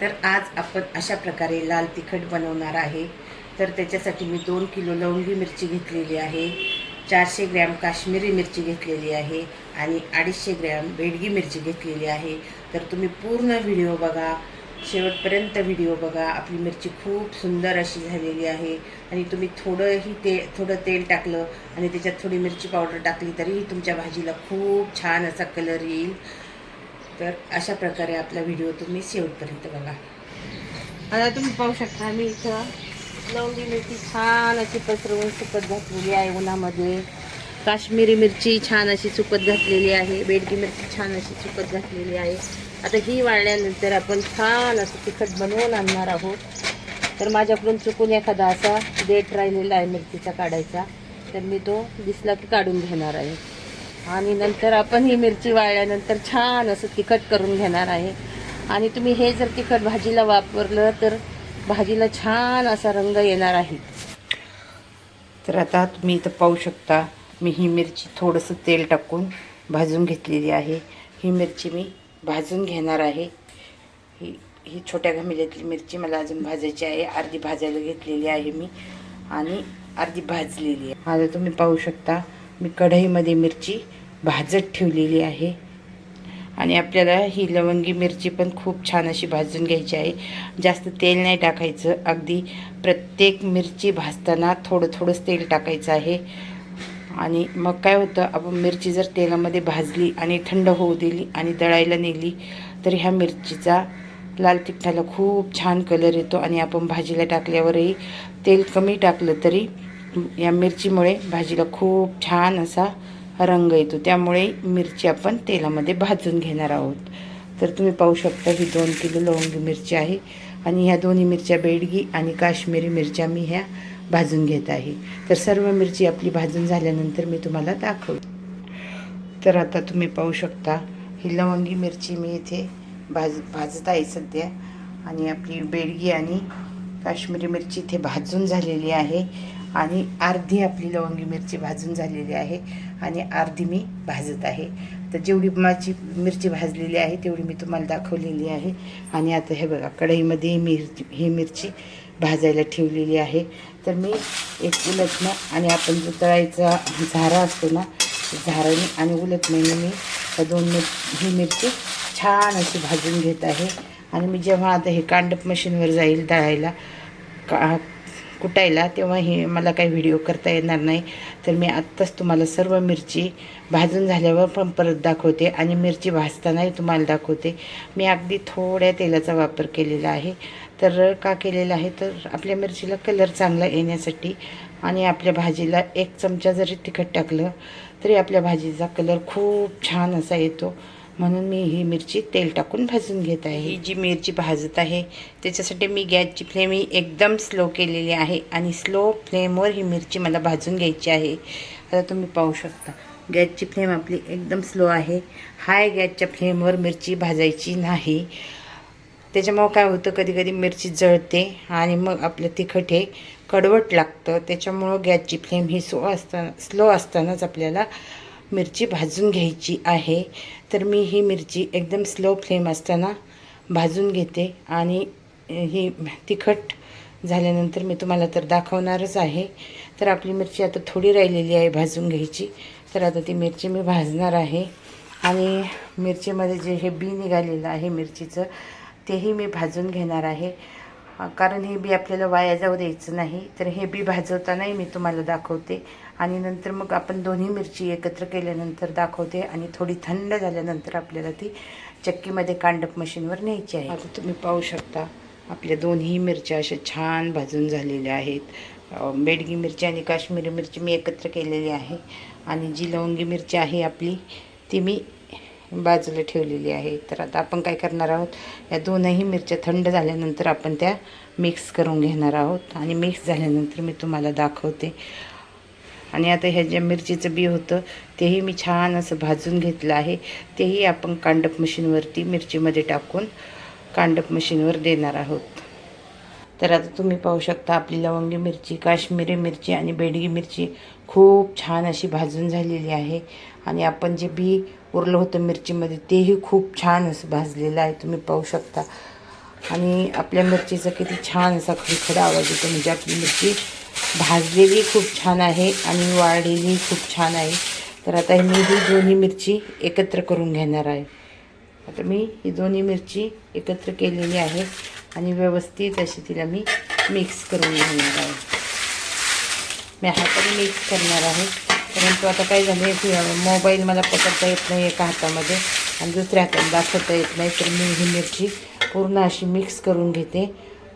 तर आज आपण अशा प्रकारे लाल तिखट बनवणार आहे. तर त्याच्यासाठी मी दोन किलो लवंगी मिरची घेतलेली आहे चारशे ग्रॅम काश्मीरी मिरची घेतलेली आहे आणि अडीचशे ग्रॅम बेडगी मिरची घेतलेली आहे. तर तुम्ही पूर्ण व्हिडिओ बघा शेवटपर्यंत व्हिडिओ बघा. आपली मिरची खूप सुंदर अशी झालेली आहे आणि तुम्ही थोडंही ते थोडं तेल टाकलं आणि त्याच्यात थोडी मिरची पावडर टाकली तरीही तुमच्या भाजीला खूप छान असा कलर येईल. तर अशा प्रकारे आपला व्हिडिओ तुम्ही शेवटपर्यंत बघा. आता तुम्ही पाहू शकता मी इथं लवंगी मिरची छान अशी पसरवून सुकत घातलेली आहे उन्हामध्ये. काश्मीरी मिरची छान अशी सुकत घातलेली आहे बेडगी मिरची छान अशी सुकत घातलेली आहे. आता ही वाळल्यानंतर आपण छान असं तिखट बनवून आणणार आहोत. तर माझ्याकडून चुकून एखादा असा देठ राहिलेला आहे मिरचीचा काढायचा. तर मी तो दिसला की काढून घेणार आहे. आणि नंतर आपण ही मिरची वाळल्यानंतर छान असं तिखट करून घेणार आहे. आणि तुम्ही हे जर तिखट भाजीला वापरलं तर भाजीला छान असा रंग येणार आहे. तर आता तुम्ही इथं पाहू शकता मी ही मिरची थोडंसं तेल टाकून भाजून घेतलेली आहे. ही मिरची मी भाजून घेणार आहे. ही ही छोट्या घमिल्यातली मिरची मला अजून भाजायची आहे. अर्धी भाजायला घेतलेली आहे मी आणि अर्धी भाजलेली आहे. आता तुम्ही पाहू शकता मी कढईमध्ये मिरची भाजत ठेवलेली आहे. आणि आपल्याला ही लवंगी मिरची पण खूप छान अशी भाजून घ्यायची आहे. जास्त तेल नाही टाकायचं. अगदी प्रत्येक मिरची भाजताना थोडं थोडंच तेल टाकायचं आहे. आणि मग काय होतं आपण मिरची जर तेलामध्ये भाजली आणि थंड होऊ दिली आणि दळायला नेली तर ह्या मिरचीचा लाल तिखटाला खूप छान कलर येतो आणि आपण भाजीला टाकल्यावरही तेल कमी टाकलं तरी या मिरचीमुळे भाजीला खूप छान असा रंग येतो. त्यामुळे मिरची आपण तेलामध्ये भाजून घेणार आहोत. तर तुम्ही पाहू शकता ही दोन किलो लवंगी मिरची आहे आणि ह्या दोन्ही मिरच्या बेडगी आणि काश्मीरी मिरच्या मी ह्या भाजून घेत आहे. तर सर्व मिरची आपली भाजून झाल्यानंतर मी तुम्हाला दाखवते. तर आता तुम्ही पाहू शकता ही लवंगी मिरची मी इथे भाज भाजत आहे सध्या. आणि आपली बेडगी आणि काश्मीरी मिरची इथे भाजून झालेली आहे. आणि अर्धी आपली लवंगी मिरची भाजून झालेली आहे आणि अर्धी मी भाजत आहे. तर जेवढी माझी मिरची भाजलेली आहे तेवढी मी तुम्हाला दाखवलेली आहे. आणि आता हे बघा कढईमध्ये ही मिरची ही मिरची भाजायला ठेवलेली आहे. तर मी एक उलटणं आणि आपण जो तळायचा झारा असतो ना झाराने आणि उलटण्याने मी दोन मिर ही मिरची छान अशी भाजून घेत आहे. आणि मी जेव्हा आता हे कांडप मशीनवर जाईल दळायला का कुटायला तेव्हा हे मला काही व्हिडिओ करता येणार नाही. तर मी आत्ताच तुम्हाला सर्व मिरची भाजून झाल्यावर पण परत दाखवते आणि मिरची भाजतानाही तुम्हाला दाखवते. मी अगदी थोड्या तेलाचा वापर केलेला आहे. तर का केलेला आहे? तर आपल्या मिरचीला कलर चांगला येण्यासाठी आणि आपल्या भाजीला एक चमचा जरी तिखट टाकलं तरी आपल्या भाजीचा कलर खूप छान असा येतो. म्हणून मी ही मिरची तेल टाकून भाजून घेत आहे. ही जी मिरची भाजत आहे त्याच्यासाठी मी गॅसची फ्लेम ही एकदम स्लो केलेली आहे आणि स्लो फ्लेमवर ही मिरची मला भाजून घ्यायची आहे. आता तुम्ही पाहू शकता गॅसची फ्लेम आपली एकदम स्लो आहे. हाय गॅसच्या फ्लेमवर मिरची भाजायची नाही. त्याच्यामुळं काय होतं कधी कधी मिरची जळते आणि मग आपलं तिखट हे कडवट लागतं. त्याच्यामुळं गॅसची फ्लेम ही स्लो असताना स्लो असतानाच आपल्याला मिरची भाजून घ्यायची आहे. तर मी ही मिरची एकदम स्लो फ्लेम असताना भाजून घेते आणि ही तिखट झाल्यानंतर मी तुम्हाला तर दाखवणारच आहे. तर आपली मिरची आता थोडी राहिलेली आहे भाजून घ्यायची. तर आता ती मिरची मी भाजणार आहे. आणि मिरचीमध्ये जे हे बी निघालेलं आहे मिरचीचं तेही मी भाजून घेणार आहे. कारण हे बी आपल्याला वाया जाऊ द्यायचं नाही. तर हे बी भाजवतानाही मी तुम्हाला दाखवते. आणि नंतर मग आपण दोन्ही मिरची एकत्र केल्यानंतर दाखवते. आणि थोडी थंड झाल्यानंतर आपल्याला ती चक्कीमध्ये कांडप मशीनवर न्यायची आहे. आता तुम्ही पाहू शकता आपल्या दोन्ही मिरच्या अशा छान भाजून झालेल्या आहेत. बेडगी मिरची आणि काश्मीरी मिरची मी एकत्र केलेली आहे. आणि जी लवंगी मिरची आहे आपली ती मी बाजूला ठेवलेली आहे. तर आता आपण काय करणार आहोत? या दोनही मिरच्या थंड झाल्यानंतर आपण त्या मिक्स करून घेणार आहोत. आणि मिक्स झाल्यानंतर मी तुम्हाला दाखवते. आणि आता ह्या ज्या मिरचीचं बी होतं तेही मी छान असं भाजून घेतलं आहे. तेही आपण कांडप मशीनवरती मिरचीमध्ये टाकून कांडप मशीनवर देणार आहोत. तर आता तुम्ही पाहू शकता आपली लवंगी मिरची काश्मीरी मिरची आणि बेडगी मिरची खूप छान अशी भाजून झालेली आहे. आणि आपण जे बी उरलं होतं मिरचीमध्ये. तेही खूप छान असं भाजलेलं आहे तुम्ही पाहू शकता. आणि आपल्या मिरचीचा किती छान असा खडखडा आवाज येतो म्हणजे आपली मिरची भाजलेली खूप छान आहे आणि वाढलेली खूप छान आहे. तर आता मी ही दोन्ही मिरची एकत्र करून घेणार आहे. आता मी ही दोन्ही मिरची एकत्र केलेली आहे आणि व्यवस्थित अशी तिला मी मिक्स करून घेणार आहे. मी हाताने मिक्स करणार आहे. परंतु आता काय झालं आहे मोबाईल मला पकडता येत नाही एका हातामध्ये आणि दुसऱ्या हाताने दाखवता येत नाही तर मी ही मिरची पूर्ण अशी मिक्स करून घेते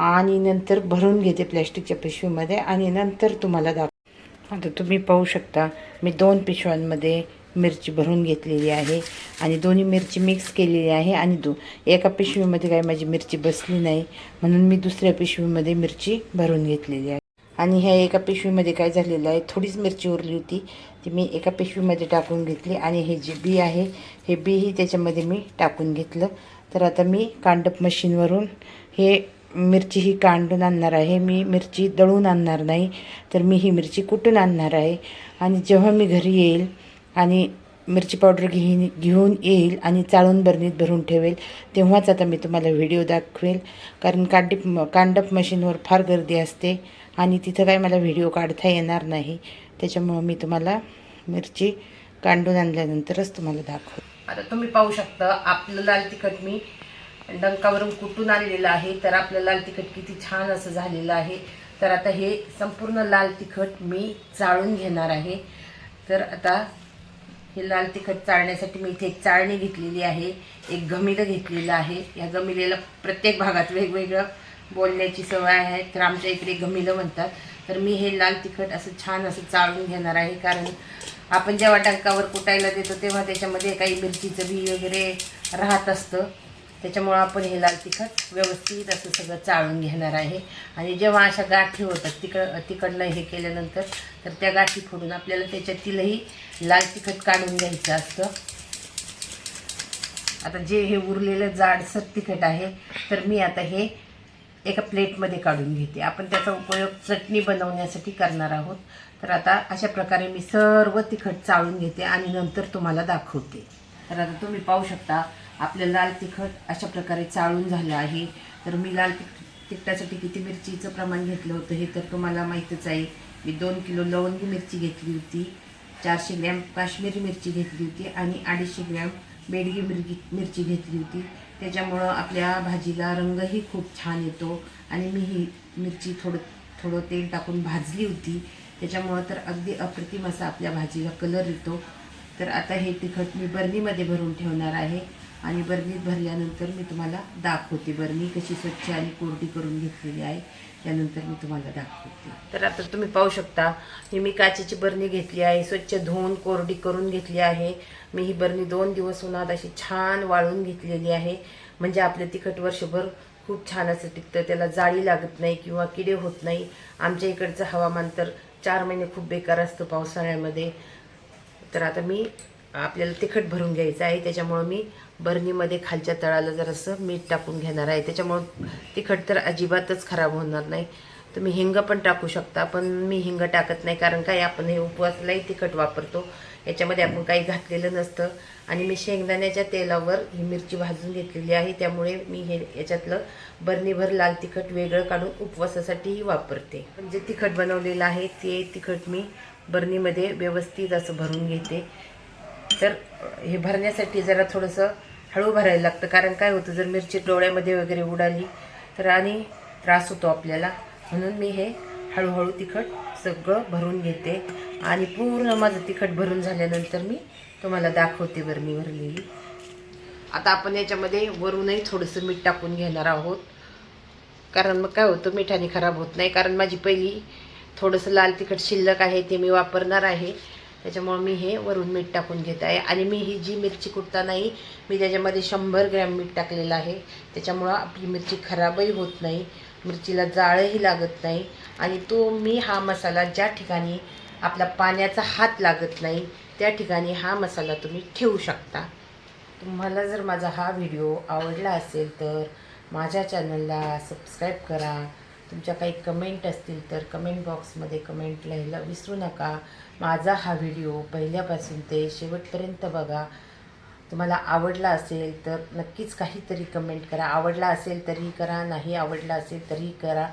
आणि नंतर भरून घेते प्लॅस्टिकच्या पिशवीमध्ये आणि नंतर तुम्हाला दाख आता तुम्ही पाहू शकता मी दोन पिशव्यांमध्ये मिरची भरून घेतलेली आहे आणि दोन्ही मिरची मिक्स केलेली आहे आणि दो एका पिशवीमध्ये काय माझी मिरची बसली नाही म्हणून मी दुसऱ्या पिशवीमध्ये मिरची भरून घेतलेली आहे. आणि ह्या एका पिशवीमध्ये काय झालेलं आहे थोडीच मिरची उरली होती ती मी एका पिशवीमध्ये टाकून घेतली आणि हे जे बी आहे हे बीही त्याच्यामध्ये मी टाकून घेतलं. तर आता मी कांडप मशीनवरून हे मिरची ही कांडून आणणार आहे. मी मिरची दळून आणणार नाही तर मी ही मिरची कुटून आणणार आहे? आणि जेव्हा मी घरी येईल आणि मिरची पावडर घेईन घेऊन येईल आणि चाळून बरणीत भरून ठेवेल. तेव्हाच आता मी तुम्हाला व्हिडिओ दाखवेल. कारण कांडीप कांडप मशीनवर फार गर्दी असते आणि तिथं काय मला व्हिडिओ काढता येणार नाही. त्याच्यामुळं मी तुम्हाला मिरची कांडून आणल्यानंतरच तुम्हाला दाखव आता तुम्ही पाहू शकता आपलं लाल तिखट मी डंकावरून कुटून आणलेलं आहे. तर आपलं लाल तिखट किती छान असं झालेलं आहे. तर आता हे संपूर्ण लाल तिखट मी चाळून घेणार आहे. तर आता हे लाल तिखट चाळण्यासाठी मी इथे एक चाळणी घेतलेली आहे एक गमिलं घेतलेलं आहे. या गमिलेला प्रत्येक भागात वेगवेगळं बोलण्याची सवय आहे. तर आमच्या इकडे गमिलं म्हणतात. तर मी हे लाल तिखट असं छान असं चाळून घेणार आहे. कारण आपण जेव्हा डंकावर कुटायला देतो तेव्हा त्याच्यामध्ये काही मिरचीचं बी वगैरे राहत असतं. त्याच्यामुळं आपण हे लाल तिखट व्यवस्थित असं सगळं चाळून घेणार आहे. आणि जेव्हा अशा गाठी होतात तिकड तिकडनं हे केल्यानंतर तर त्या गाठी फोडून आपल्याला त्याच्यातीलही लाल तिखट काढून घ्यायचं असतं. आता जे हे उरलेलं जाडसर तिखट आहे तर मी आता हे एका प्लेटमध्ये काढून घेते. आपण त्याचा उपयोग चटणी बनवण्यासाठी करणार आहोत. तर आता अशा प्रकारे मी सर्व तिखट चाळून घेते आणि नंतर तुम्हाला दाखवते. तर आता तुम्ही पाहू शकता आपलं लाल तिखट अशा प्रकारे चाळून झालं आहे. तर मी लाल तिख तिखटासाठी किती मिरचीचं प्रमाण घेतलं होतं हे तर तुम्हाला माहीतच आहे. मी दोन किलो लवंगी मिरची घेतली होती चारशे ग्रॅम काश्मीरी मिरची घेतली होती आणि अडीचशे ग्रॅम बेडगी मिरगी मिरची घेतली होती. त्याच्यामुळं आपल्या भाजीला रंगही खूप छान येतो आणि मी ही मिरची थोडं थोडं तेल टाकून भाजली होती. त्याच्यामुळं तर अगदी अप्रतिम असा आपल्या भाजीला कलर येतो. तर आता हे तिखट मी बर्नीमध्ये भरून ठेवणार आहे. आणि बरणीत भरल्यानंतर मी तुम्हाला दाखवते. बरणी कशी स्वच्छ आणि कोरडी करून घेतलेली आहे त्यानंतर मी तुम्हाला दाखवते. तर आता तुम्ही पाहू शकता ही मी काचेची बरणी घेतली आहे स्वच्छ धुवून कोरडी करून घेतली आहे. मी ही बरणी दोन दिवस उन्हात अशी छान वाळून घेतलेली आहे. म्हणजे आपलं तिखट वर्षभर खूप छान असं टिकतं त्याला जाळी लागत नाही किंवा किडे होत नाही. आमच्या इकडचं हवामान तर चार महिने खूप बेकार असतं पावसाळ्यामध्ये. तर आता मी आपल्याला तिखट भरून घ्यायचं आहे त्याच्यामुळं मी बरणीमध्ये खालच्या तळाला जरासं मीठ टाकून घेणार आहे. त्याच्यामुळं तिखट तर अजिबातच खराब होणार नाही. तुम्ही हिंग पण टाकू शकता पण मी हिंग टाकत नाही कारण काय आपण हे उपवासलाही तिखट वापरतो. याच्यामध्ये आपण काही घातलेलं नसतं. आणि मी शेंगदाण्याच्या तेलावर ही मिरची भाजून घेतलेली आहे. त्यामुळे मी हे याच्यातलं बरणीभर लाल तिखट वेगळं काढून उपवासासाठीही वापरते. जे तिखट बनवलेलं आहे ते तिखट मी बर्नीमध्ये व्यवस्थित असं भरून घेते. तर हे भरण्यासाठी जरा थोडंसं हळू भरायला लागतं. कारण काय होतं जर मिरची डोळ्यामध्ये वगैरे उडाली तर आणि त्रास होतो आपल्याला. म्हणून मी हे हळूहळू तिखट सगळं भरून घेते. आणि पूर्ण माझं तिखट भरून झाल्यानंतर मी तुम्हाला दाखवते बरणी भरलेली. आता आपण याच्यामध्ये वरूनही थोडंसं मीठ टाकून घेणार आहोत. कारण मग काय होतं मिठाने खराब होत नाही. कारण माझी पहिली थोडंसं लाल तिखट शिल्लक आहे ते मी वापरणार आहे. त्याच्यामुळं मी हे वरून मीठ टाकून घेत आहे. आणि मी ही जी मिरची कुटतानाही मी त्याच्यामध्ये शंभर ग्रॅम मीठ टाकलेलं आहे. त्याच्यामुळं आपली मिरची खराबही होत नाही. मिरचीला जाळंही लागत नाही. आणि तो मी हा मसाला ज्या ठिकाणी आपला पाण्याचा हात लागत नाही त्या ठिकाणी हा मसाला तुम्ही ठेवू शकता. तुम्हाला जर माझा हा व्हिडिओ आवडला असेल तर माझ्या चॅनलला सबस्क्राईब करा. तुमच्या काही कमेंट असतील तर कमेंट बॉक्समध्ये कमेंट लिहायला विसरू नका. माझा हा व्हिडिओ पहिल्यापासून ते शेवटपर्यंत बघा. तुम्हाला आवडला असेल तर नक्कीच काहीतरी कमेंट करा. आवडला असेल तरी करा. नाही आवडला असेल तरी करा.